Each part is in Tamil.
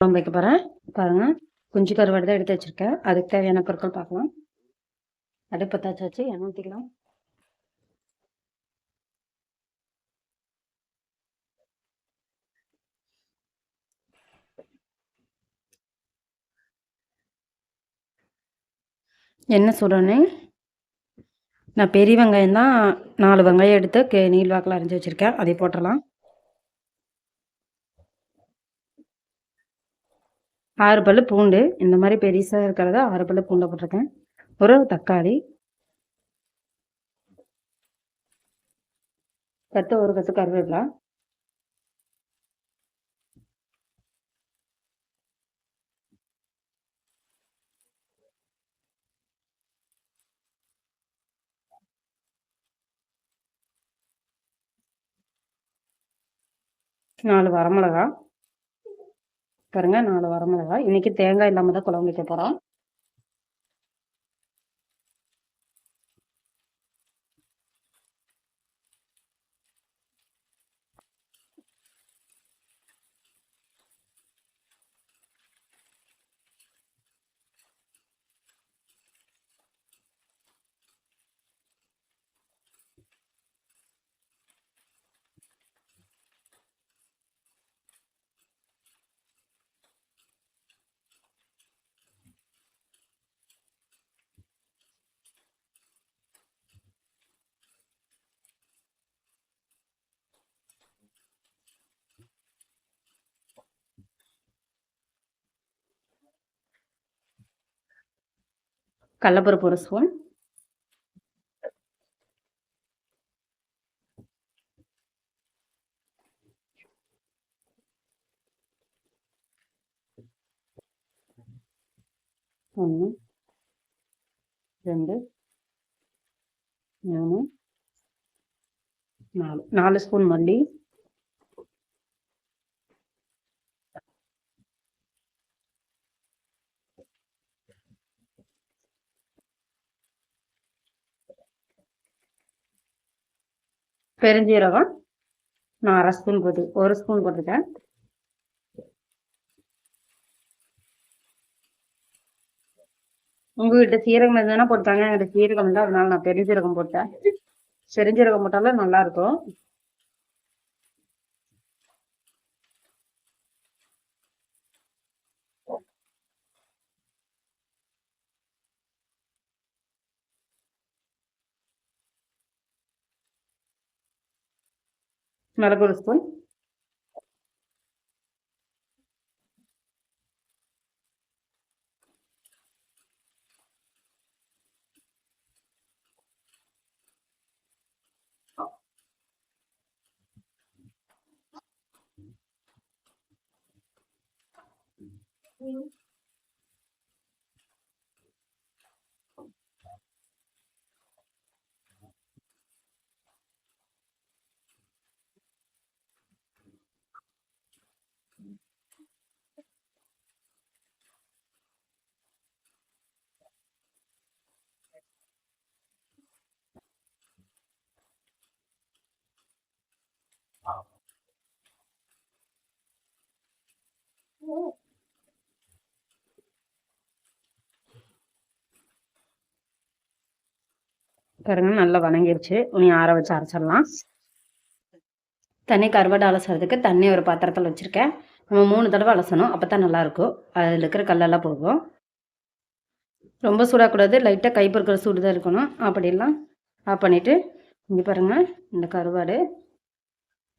குழம்பு வைக்க போகிறேன் பாருங்கள் குஞ்சு கருவாடு தான் எடுத்து வச்சுருக்கேன். அதுக்கு தேவையான பொருட்கள் பார்க்கலாம். அடுப்பு தாச்சு வச்சு எண்ணெய் ஊற்றிக்கலாம் எண்ணெய் சுடனே நான் பெரிய வெங்காயம் தான் நாலு வெங்காயம் எடுத்து கே நீள் வாக்கில் அரைஞ்சி வச்சுருக்கேன். அதை போட்டுடலாம். ஆறு பல்லு பூண்டு. இந்த மாதிரி பெருசாக இருக்கிறத ஆறு பல்லு பூண்டை போட்டிருக்கேன். ஒரு தக்காளி. கத்து ஒரு கத்து கருவேப்பிலா. நாலு வரமிளகா. பாருங்க நாலு வரமிளகா இன்னைக்கு தேங்காய் இல்லாமல் தான் குழம்பு வைக்க போகிறோம் கடலப்பருப்பு ஒரு ஸ்பூன் ஒன்று ரெண்டு மூணு நாலு. நாலு ஸ்பூன் மல்லி. பெருஞ்சீரகம் நான் அரை ஸ்பூன் போட்டு ஒரு ஸ்பூன் போட்டிருக்கேன் உங்ககிட்ட சீரகம் இருந்ததுன்னா போட்டாங்க என்கிட்ட சீரகம் இல்லை அதனால நான் பெருஞ்சீரகம் போட்டேன். பெருஞ்சீரகம் போட்டாலும் நல்லா இருக்கும். மிளகு ஒரு ஸ்பூன் பாருங்க நல்லா வணங்கிருச்சு உனி ஆற வச்சு அரைச்சிடலாம். தண்ணி கருவாடு அலசுறதுக்கு தண்ணி ஒரு பாத்திரத்தில் வச்சுருக்கேன். நம்ம மூணு தடவை அலசணும். அப்போ தான் நல்லாயிருக்கும் அதில் இருக்கிற கல்லெல்லாம் போகும். ரொம்ப சூடாகக்கூடாது. லைட்டாக கை பொறுக்கிற சூடு தான் இருக்கணும். அப்படிலாம் ஆஃப் பண்ணிவிட்டு இங்கே பாருங்கள் இந்த கருவாடு.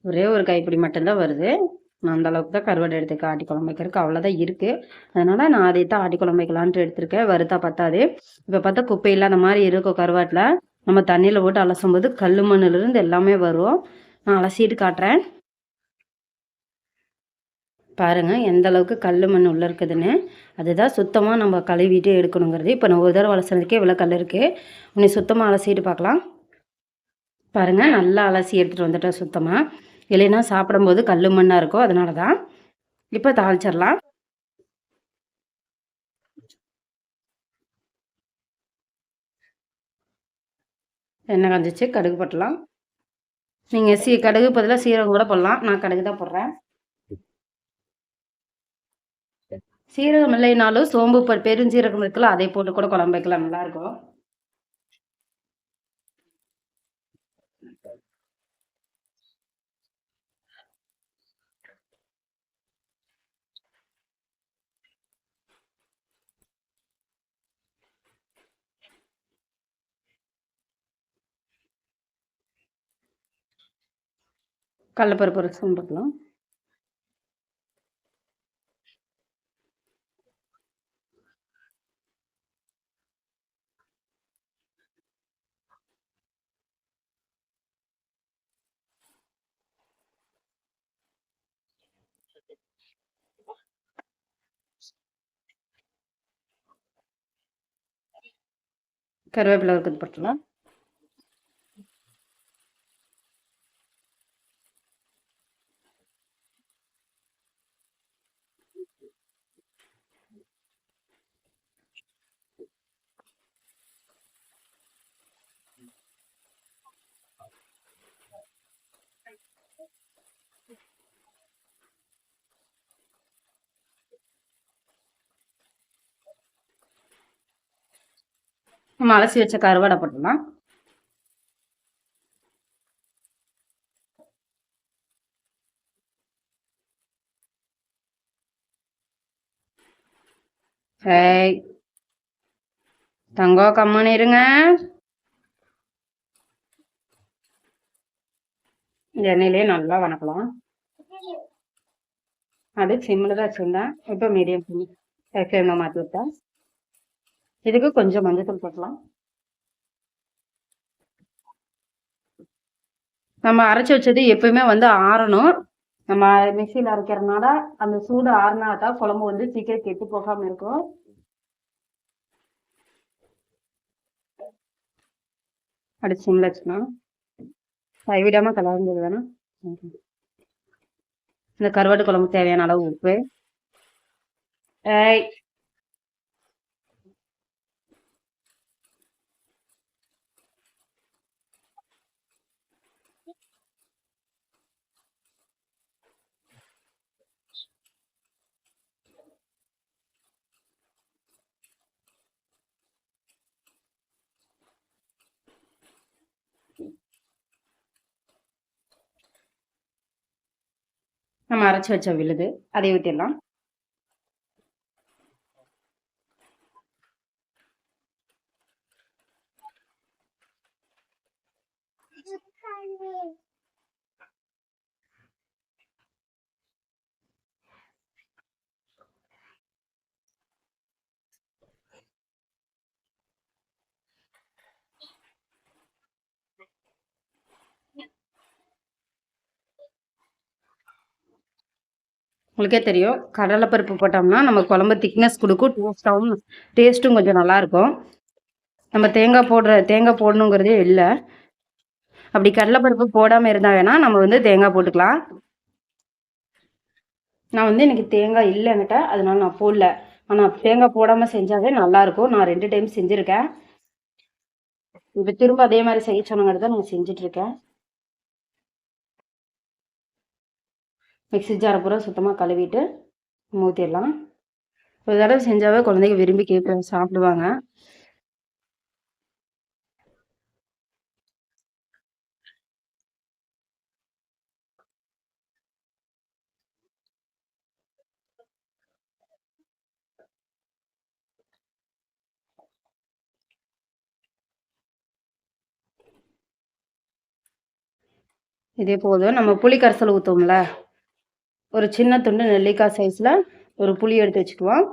ஒரே ஒரு கைப்பிடி மட்டும்தான் வருது. நான் அந்த அளவுக்கு தான் கருவாடு எடுத்துக்க ஆட்டி குழம்பு வைக்கிறதுக்கு அவ்வளோதான் இருக்குது அதனால் நான் அதை தான் ஆட்டி குழம்பு வைக்கலான்ட்டு எடுத்திருக்கேன். வருத்தா பத்தாது. இப்போ பார்த்தா குப்பை இல்லாத மாதிரி இருக்கும் கருவாட்டில். நம்ம தண்ணியில் போட்டு அலசும் போது கல் மண்ணிலிருந்து எல்லாமே வரும். நான் அலசிட்டு காட்டுறேன். பாருங்கள் எந்த அளவுக்கு கல் மண் உள்ளே இருக்குதுன்னு. அதுதான் சுத்தமாக நம்ம கழுவிட்டு எடுக்கணுங்கிறது. இப்போ நான் ஒரு தடவை அலசுனதுக்கே இவ்வளோ கல் இருக்குது உன்னை சுத்தமாக அலசிட்டு பார்க்கலாம். பாருங்கள் நல்லா அலசி எடுத்துகிட்டு வந்துட்டேன் சுத்தமாக இல்லைன்னா சாப்பிடும்போது கல் மண்ணாக இருக்கும் அதனால தான் இப்போ தாளிச்சிடலாம். எண்ணெய் காஞ்சிச்சு கடுகு போட்டலாம் நீங்கள் சீ கடுகு பதிலாக சீரகம் கூட போடலாம். நான் கடுகு தான் போடுறேன். சீரகம் இல்லைனாலும் சோம்பு பெருஞ்சீரகம் இருக்குல்ல அதை போட்டு கூட குழம்பு வைக்கலாம். நல்லாயிருக்கும் கடலப்பருப்பு ரசம் பார்க்கலாம் கருவேப்பிலை இருக்குது போட்டுக்கலாம் நம்ம அலசி வச்ச கருவாடை போட்டுக்கலாம் ஏய் தங்கம் கம்முன்னு இருங்க. எண்ணெயிலே நல்லா வணக்கலாம். அது சிம்மில் தான் வச்சுருந்தேன். இப்போ மீடியம் ஃப்ளேமில் மாற்றி விட்டேன். இதுக்கு கொஞ்சம் மஞ்சத்தூள் போட்டலாம். நம்ம அரைச்சி வச்சது எப்பயுமே வந்து ஆறணும். நம்ம மிக்சியில் அரைக்கிறதுனால அந்த சூடு ஆறினா தான் குழம்பு வந்து சீக்கிரம் கெட்டு போகாமல் இருக்கும். அடுத்து சிம்மில் வச்சுக்கலாம். கைவிடாமல் கலர்ந்தது வேணா. இந்த கருவாட்டு குழம்பு தேவையான அளவு உப்பு. நம்ம அரைச்சி வச்ச விழுது அதை ஊற்றிடலாம் உங்களுக்கே தெரியும். கடலைப்பருப்பு போட்டோம்னா நம்ம குழம்பு திக்னஸ் கொடுக்கும். டேஸ்ட்டாகவும் டேஸ்ட்டும் கொஞ்சம் நல்லாயிருக்கும் நம்ம தேங்காய் போடுற தேங்காய் போடணுங்கிறதே இல்லை. அப்படி கடலைப்பருப்பு போடாமல் இருந்தால் வேணால் நம்ம வந்து தேங்காய் போட்டுக்கலாம். நான் வந்து எனக்கு தேங்காய் இல்லை என்கிட்ட. அதனால நான் போடல. ஆனால் தேங்காய் போடாமல் செஞ்சாவே நல்லாயிருக்கும் நான் ரெண்டு டைம் செஞ்சுருக்கேன். இப்போ திரும்ப அதே மாதிரி செய்ய சொன்னங்கிறது தான் நான் செஞ்சிட்ருக்கேன் மிக்ஸி ஜாரை பூரா சுத்தமாக கழுவிட்டு ஊற்றிடலாம் ஒரு தடவை செஞ்சாவே குழந்தைங்க விரும்பி கேட்க சாப்பிடுவாங்க. இதே போதும் நம்ம புளி கரைசல் ஊற்றுவோம்ல ஒரு சின்ன துண்டு நெல்லிக்காய் சைஸில் ஒரு புளி எடுத்து வச்சுக்குவோம்.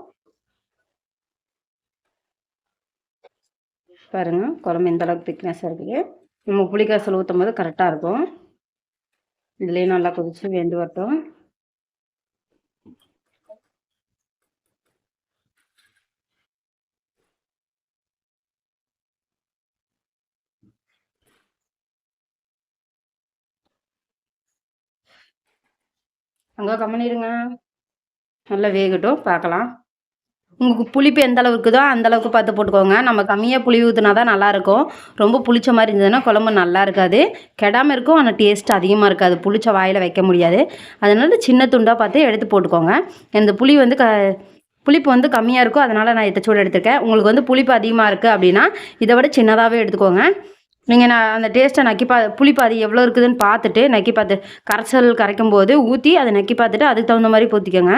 பாருங்கள் குழம்பு எந்த அளவுக்கு திக்னஸாக இருக்குது. நம்ம புளிக்காசல் ஊற்றும் போது கரெக்டாக இருக்கும். இதுலேயும் நல்லா கொதித்து வெந்து வரட்டும். அங்கே கம்மனிருங்க நல்லா வேகட்டும் பார்க்கலாம். உங்களுக்கு புளிப்பு எந்த அளவுக்கு இருக்குதோ அந்தளவுக்கு பார்த்து போட்டுக்கோங்க. நம்ம கம்மியாக புளி ஊற்றினா தான் நல்லாயிருக்கும் ரொம்ப புளிச்ச மாதிரி இருந்ததுன்னா குழம்பு நல்லா இருக்காது. கெடாமல் இருக்கும் ஆனால் டேஸ்ட் அதிகமாக இருக்காது. புளிச்ச வாயில் வைக்க முடியாது. அதனால் சின்ன துண்டாக பார்த்து எடுத்து போட்டுக்கோங்க. இந்த புளி வந்து க புளிப்பு வந்து கம்மியாக இருக்கும் அதனால் நான் இத்த சூடு உங்களுக்கு வந்து புளிப்பு அதிகமாக இருக்குது அப்படின்னா இதை விட சின்னதாகவே எடுத்துக்கோங்க. நீங்கள் நான் அந்த டேஸ்ட்டை நக்கி பா புளிப்பு அது எவ்வளோ இருக்குதுன்னு பார்த்துட்டு நக்கி பார்த்து கரைச்சல் கரைக்கும் போது ஊற்றி அதை நக்கி பார்த்துட்டு அதுக்கு தகுந்த மாதிரி ஊற்றிக்கோங்க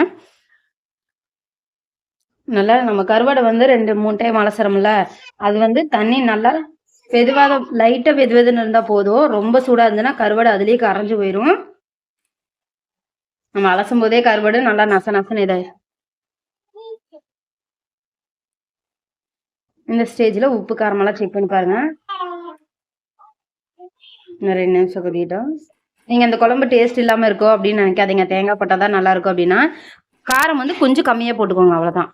நல்லா நம்ம கருவாடை வந்து ரெண்டு மூணு டைம் அலசுறோம்ல அது வந்து தண்ணி நல்லா வெதுவாக லைட்டாக வெது வெதுன்னு இருந்தால் போதும். ரொம்ப சூடாக இருந்ததுன்னா கருவாடு அதுலேயே கரைஞ்சு போயிடும் நம்ம அலசும் போதே கருவாடு நல்லா நச நசன்னு இதாயிரும் இந்த ஸ்டேஜில் உப்பு காரமெல்லாம் செக் பண்ணி பாருங்கள் ரெண்டு நிமிஷம் கொதிக்கிட்டோம் நீங்கள் இந்த குழம்பு டேஸ்ட் இல்லாமல் இருக்கோ அப்படின்னு நினைக்காதீங்க. தேங்காய் போட்டால் தான் நல்லாயிருக்கும் அப்படின்னா காரம் வந்து கொஞ்சம் கம்மியாக போட்டுக்கோங்க அவ்வளோதான்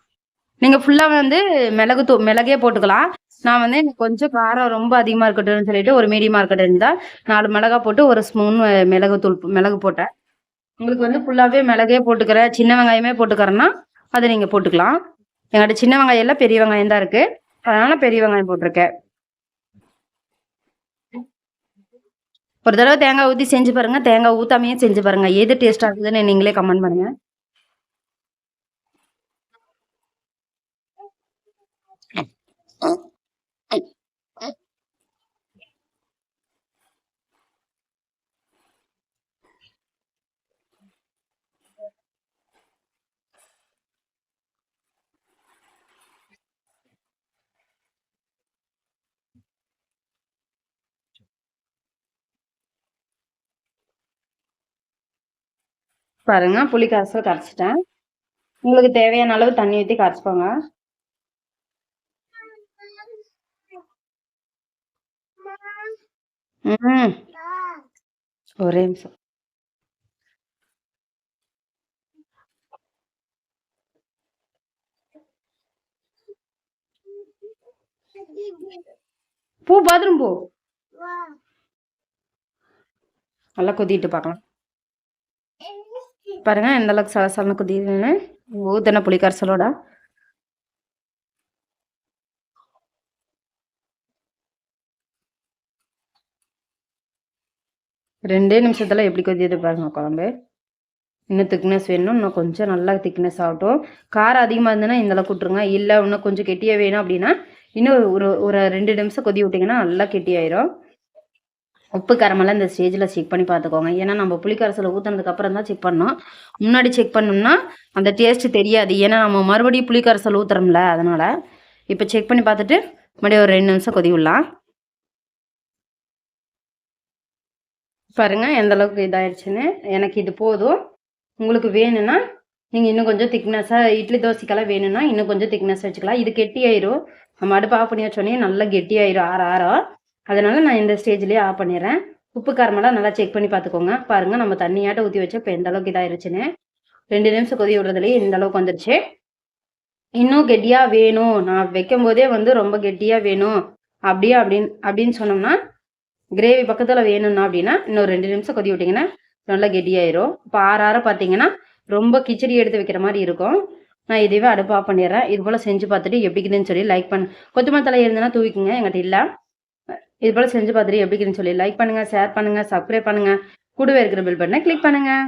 நீங்கள் ஃபுல்லாக வந்து மிளகு தூ மிளகே போட்டுக்கலாம். நான் வந்து எனக்கு கொஞ்சம் காரம் ரொம்ப அதிகமாக இருக்கட்டும்னு சொல்லிட்டு ஒரு மீடியமாக இருக்கட்டும் இருந்தால் நாலு மிளகா போட்டு ஒரு ஸ்பூன் மிளகு தூள் மிளகு போட்டேன். உங்களுக்கு வந்து ஃபுல்லாகவே மிளகே போட்டுக்கிறேன் சின்ன வெங்காயமே போட்டுக்கிறேன்னா அதை நீங்கள் போட்டுக்கலாம். எங்கள்கிட்ட சின்ன வெங்காயம் எல்லாம் பெரிய வெங்காயம் தான் இருக்குது அதனால் பெரிய வெங்காயம் போட்டிருக்கேன். ஒரு தடவை தேங்காய் ஊற்றி செஞ்சு பாருங்க. தேங்காய் ஊற்றாமையே செஞ்சு பாருங்க. எது டேஸ்ட் இருக்குதுன்னு நீங்களே கமெண்ட் பண்ணுங்க. பாருங்க புளி கரைசல் கரைச்சிட்டேன். உங்களுக்கு தேவையான அளவு தண்ணி ஊற்றி கரைச்சிக்கோங்க. ம் ஒரே நிமிஷம். பூ பாத்ரூம் போ. நல்லா கொதிட்டு பார்க்கலாம் பாருங்க எந்த அளவுக்கு சலசலன்னு குதிக்குதுன்னு. ஊத்தின புளிக்கரசலோட ரெண்டே நிமிஷத்துல எப்படி கொதியுது பாருங்க குழம்பு. இன்னும் திக்னஸ் வேணும் இன்னும் கொஞ்சம் நல்லா திக்னஸ் ஆகட்டும். காரம் அதிகமாக இருந்ததுன்னா இந்த அளவுக்கு விட்ருங்க இல்லை இன்னும் கொஞ்சம் கெட்டியாக வேணும் அப்படின்னா இன்னும் ஒரு ஒரு ரெண்டு நிமிஷம் கொதி விட்டிங்கன்னா நல்லா கெட்டியாயிரும். உப்பு காரமெல்லாம் இந்த ஸ்டேஜில் செக் பண்ணி பார்த்துக்கோங்க. ஏன்னா நம்ம புளிக்கரசில் ஊற்றுனதுக்கப்புறம் தான் செக் பண்ணோம். முன்னாடி செக் பண்ணோம்னா அந்த டேஸ்ட்டு தெரியாது. ஏன்னா நம்ம மறுபடியும் புளிக்கரசல் ஊற்றுறோம்ல அதனால் இப்போ செக் பண்ணி பார்த்துட்டு மறுபடியும் ஒரு ரெண்டு நிமிஷம் கொதி விடலாம் பாருங்கள் எந்தளவுக்கு இதாகிடுச்சுன்னு எனக்கு இது போதும். உங்களுக்கு வேணும்னா நீங்கள் இன்னும் கொஞ்சம் திக்னஸாக இட்லி தோசைக்கெல்லாம் வேணும்னா இன்னும் கொஞ்சம் திக்னஸ் வச்சுக்கலாம். இது கெட்டியாயிரும். நம்ம அடுப்பு ஆஃப் பண்ணி வச்சோடனே நல்லா கெட்டியாயிரும் ஆற ஆறம் அதனால் நான் இந்த ஸ்டேஜ்லேயே ஆஃப் பண்ணிடுறேன். உப்பு காரமெல்லாம் நல்லா செக் பண்ணி பார்த்துக்கோங்க. பாருங்கள் நம்ம தண்ணியாட்ட ஊற்றி வச்சா இப்போ எந்த அளவுக்கு இதாயிருச்சுன்னு. ரெண்டு நிமிஷம் கொதி விடுறதுலேயே இந்த அளவுக்கு வந்துருச்சு. இன்னும் கெட்டியாக வேணும். நான் வைக்கும் போதே வந்து ரொம்ப கெட்டியாக வேணும். அப்படியே அப்படின்னு அப்படின்னு சொன்னோம்னா கிரேவி பக்கத்தில் வேணும்னா அப்படின்னா இன்னும் ரெண்டு நிமிஷம் கொதி விட்டிங்கன்னா நல்லா கெட்டியாயிரும். இப்போ ஆற ஆற பார்த்தீங்கன்னா ரொம்ப கிச்சடி எடுத்து வைக்கிற மாதிரி இருக்கும். நான் இதுவே அடுப்பு ஆஃப் பண்ணிடுறேன். இது போல் செஞ்சு பார்த்துட்டு எப்படிக்குதுன்னு சொல்லி லைக் பண்ண. கொத்தமல்லி தலை இருந்ததுன்னா தூவிக்குங்க. எங்கிட்ட இல்லை. இது போல் செஞ்சு பார்த்துட்டு எப்படிக்குதுன்னு சொல்லி லைக் பண்ணுங்கள் ஷேர் பண்ணுங்கள் சப்ஸ்கிரைப் பண்ணுங்கள் கூடவே இருக்கிற பில் பட்டனை கிளிக் பண்ணுங்கள்